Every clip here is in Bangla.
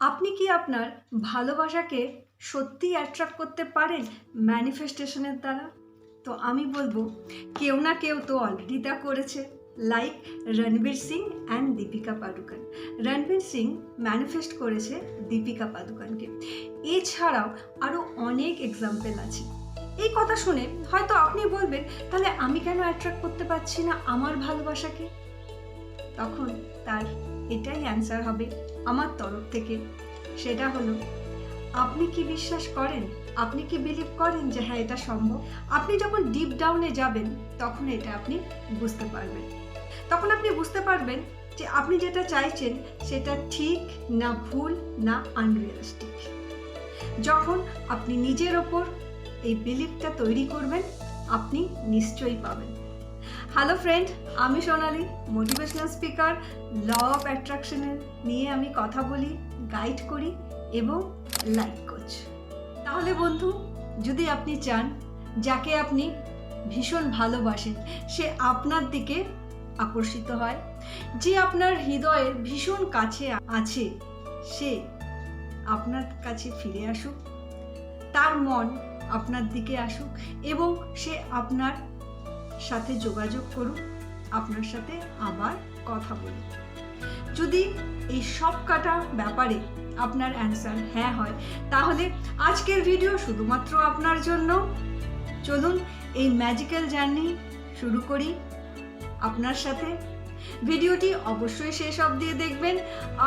আপনি কি আপনার ভালোবাসাকে সত্যিই অ্যাট্রাক্ট করতে পারেন ম্যানিফেস্টেশনের দ্বারা? তো আমি বলব, কেউ না কেউ তো অলরেডি তা করেছে। Like Ranveer Singh and Deepika Padukone Ranveer Singh manifest করেছে দীপিকা পাডুকানকে এছাড়াও আরও অনেক এক্সাম্পল আছে। এই কথা শুনে হয়তো আপনি বলবেন, তাহলে আমি কেন অ্যাট্রাক্ট করতে পারছি না আমার ভালোবাসাকে? তখন তার এটাই অ্যান্সার হবে। আমার তরফ থেকে। সেটা হলো, আপনি কি বিশ্বাস করেন? আপনি কি বিলিভ করেন যে হ্যাঁ এটা সম্ভব? আপনি যখন ডিপ ডাউনে যাবেন, তখন এটা আপনি বুঝতে পারবেন। তখন আপনি বুঝতে পারবেন যে আপনি যেটা চাইছেন, সেটা ঠিক না ভুল না আনরিয়ালিস্টিক যখন আপনি নিজের ওপর এই বিলিফটা তৈরি করবেন, আপনি নিশ্চয়ই পাবেন। হ্যালো ফ্রেন্ড আমি Sonali motivational speaker law of অ্যাট্রাকশনের নিয়ে আমি কথা বলি গাইড করি এবং লাইক কোচ তাহলে বন্ধু, যদি আপনি চান, যাকে আপনি ভীষণ ভালোবাসেন, সে আপনার দিকে আকর্ষিত হয়, যে আপনার হৃদয়ের ভীষণ কাছে আছে, সে আপনার কাছে ফিরে আসুক, তার মন আপনার দিকে আসুক এবং সে আপনার সাথে যোগাযোগ করুন, আপনার সাথে আবার কথা বলি যদি এই সব কাটা ব্যাপারে আপনার অ্যান্সার হ্যাঁ হয়, তাহলে আজকের ভিডিও শুধুমাত্র আপনার জন্য। চলুন এই ম্যাজিক্যাল জার্নি শুরু করি। আপনার সাথে ভিডিওটি অবশ্যই শেষ অবধি দেখবেন।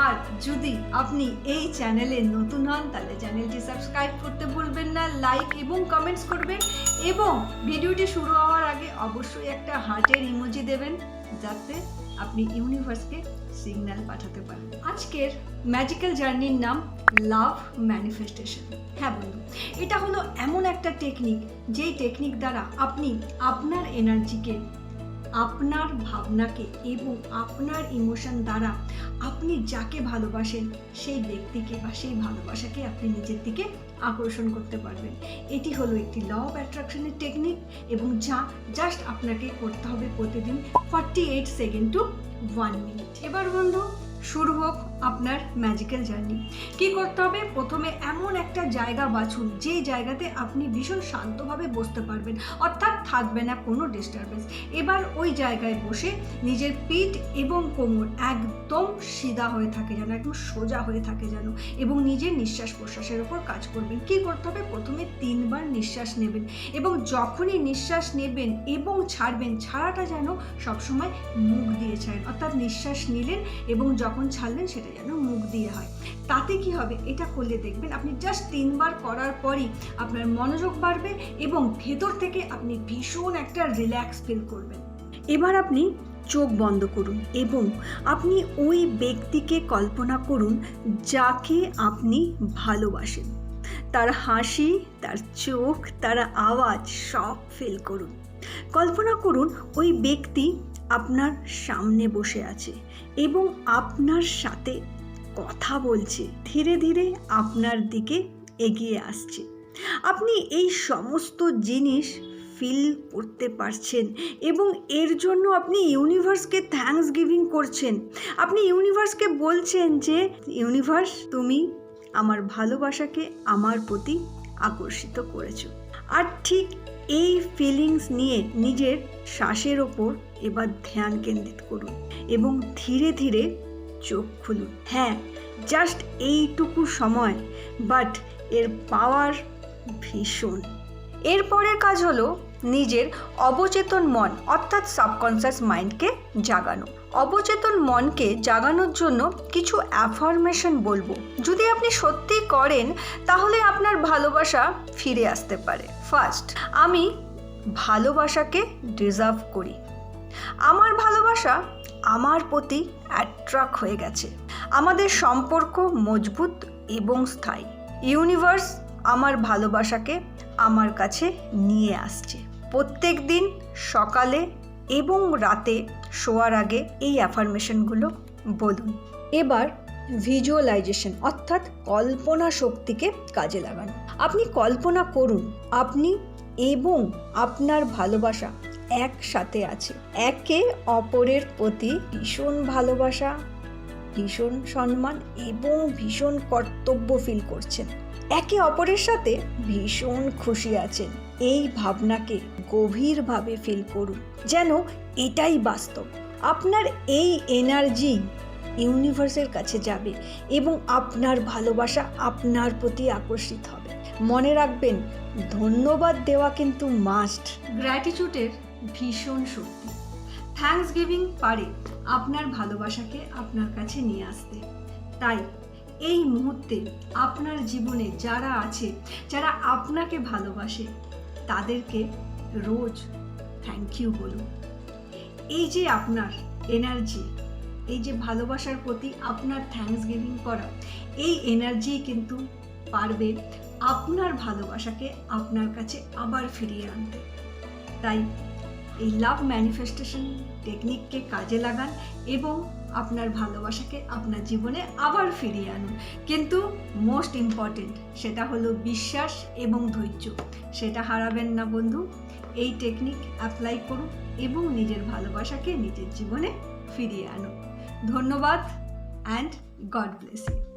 আর যদি আপনি এই চ্যানেলে নতুন হন, তাহলে চ্যানেলটি সাবস্ক্রাইব করতে ভুলবেন না, লাইক এবং কমেন্টস করবেন এবং ভিডিওটি শুরু হওয়ার আগে অবশ্যই একটা হার্টের ইমোজি দেবেন, যাতে আপনি ইউনিভার্সকে সিগন্যাল পাঠাতে পারেন। আজকের ম্যাজিক্যাল জার্নির নাম লাভ ম্যানিফেস্টেশন হ্যাঁ বন্ধু, এটা হলো এমন একটা টেকনিক যেই টেকনিক দ্বারা আপনি আপনার এনার্জিকে আপনার ভাবনাকে এবং আপনার ইমোশন দ্বারা আপনি যাকে ভালোবাসেন, সেই ব্যক্তিকে বা সেই ভালোবাসাকে আপনি নিজের দিকে আকর্ষণ করতে পারবেন। এটি হলো একটি ল অফ অ্যাট্রাকশনের টেকনিক এবং যা জাস্ট আপনাকে করতে হবে প্রতিদিন forty eight second to one minute এবার বন্ধু, শুরু হোক আপনার ম্যাজিক্যাল জার্নি কি করতে হবে? প্রথমে একটা জায়গা বাছুন, যে জায়গাতে আপনি ভীষণ শান্তভাবে বসতে পারবেন, অর্থাৎ থাকবে না কোনো ডিস্টারবেন্স এবার ওই জায়গায় বসে নিজের পিঠ এবং কোমর একদম সিধা হয়ে থাকে যেন, একদম সোজা হয়ে থাকে যেন, এবং নিজের নিঃশ্বাস প্রশ্বাসের ওপর কাজ করবেন। কি করতে হবে? প্রথমে তিনবার নিঃশ্বাস নেবেন এবং যখনই নিঃশ্বাস নেবেন এবং ছাড়বেন, ছাড়াটা যেন সবসময় মুখ দিয়ে ছাড়েন, অর্থাৎ নিঃশ্বাস নিলেন এবং যখন ছাড়লেন সেটা যেন মুখ দিয়ে হয়। তাতে কি হবে? এটা করলে দেখবেন আপনি জাস্ট তিনবার করার পরই আপনার মনোযোগ বাড়বে এবং ভেতর থেকে আপনি ভীষণ একটা রিল্যাক্স ফিল করবেন। এবার আপনি চোখ বন্ধ করুন এবং আপনি ওই ব্যক্তিকে কল্পনা করুন যাকে আপনি ভালোবাসেন। তার হাসি, তার চোখ, তার আওয়াজ সব ফিল করুন। কল্পনা করুন ওই ব্যক্তি আপনার সামনে বসে আছে এবং আপনার সাথে কথা বলছে, ধীরে ধীরে আপনার দিকে এগিয়ে আসছে। আপনি এই সমস্ত জিনিস ফিল করতে পারছেন এবং এর জন্য আপনি ইউনিভার্সকে থ্যাঙ্কস গিভিং করছেন। আপনি ইউনিভার্সকে বলছেন যে ইউনিভার্স তুমি আমার ভালোবাসাকে আমার প্রতি আকর্ষিত করেছ। আর ঠিক এই ফিলিংস নিয়ে নিজের শ্বাসের ওপর এবার ধ্যান কেন্দ্রিত করুন এবং ধীরে ধীরে চোখ খুলুন। হ্যাঁ জাস্ট এইটুকু সময় বাট এর পাওয়ার ভীষণ। এরপরের কাজ হলো নিজের অবচেতন মন, অর্থাৎ সাবকনসিয়াস মাইন্ডকে জাগানো। অবচেতন মনকে জাগানোর জন্য কিছু অ্যাফার্মেশন বলব। যদি আপনি সত্যি করেন, তাহলে আপনার ভালোবাসা ফিরে আসতে পারে। ফার্স্ট আমি ভালোবাসাকে ডিজার্ভ করি। আমার ভালোবাসা আমার প্রতি অ্যাট্রাক্ট হয়ে গেছে। আমাদের সম্পর্ক মজবুত এবং স্থায়ী। ইউনিভার্স আমার ভালোবাসাকে আমার কাছে নিয়ে আসছে। প্রত্যেক দিন সকালে এবং রাতে শোয়ার আগে এই অ্যাফার্মেশনগুলো বলুন। এবার ভিজুয়ালাইজেশন অর্থাৎ কল্পনা শক্তিকে কাজে লাগানো। আপনি কল্পনা করুন, আপনি এবং আপনার ভালোবাসা একসাথে আছে। একে অপরের প্রতি ভীষণ ভালোবাসা, ভীষণ সম্মান এবং ভীষণ কর্তব্য ফিল করছেন। একে অপরের সাথে ভীষণ খুশি আছেন। এই ভাবনাকে গভীরভাবে ফিল করুন। যেন এটাই বাস্তব। আপনার এই এনার্জি ইউনিভার্সের কাছে যাবে এবং আপনার ভালোবাসা আপনার প্রতি আকর্ষিত হবে। মনে রাখবেন, ধন্যবাদ দেওয়া কিন্তু মাস্ট গ্র্যাটিচিউডের ভীষণ শক্তি। থ্যাঙ্কস গিভিং পারে আপনার ভালোবাসাকে আপনার কাছে নিয়ে আসতে। তাই এই মুহূর্তে আপনার জীবনে যারা আছে, যারা আপনাকে ভালোবাসে, তাদেরকে রোজ থ্যাংক ইউ বলুন। এই যে আপনার এনার্জি এই যে ভালোবাসার প্রতি আপনার থ্যাঙ্কস গিভিং করা, এই এনার্জি কিন্তু পারবে আপনার ভালোবাসাকে আপনার কাছে আবার ফিরিয়ে আনতে। তাই এই লাভ ম্যানিফেস্টেশন টেকনিককে কাজে লাগান এবং আপনার ভালোবাসাকে আপনার জীবনে আবার ফিরিয়ে আনুন। কিন্তু মোস্ট ইম্পর্টেন্ট সেটা হলো বিশ্বাস এবং ধৈর্য। সেটা হারাবেন না বন্ধু। এই টেকনিক অ্যাপ্লাই করুন এবং নিজের ভালোবাসাকে নিজের জীবনে ফিরিয়ে আনুন। ধন্যবাদ অ্যান্ড গড ব্লেস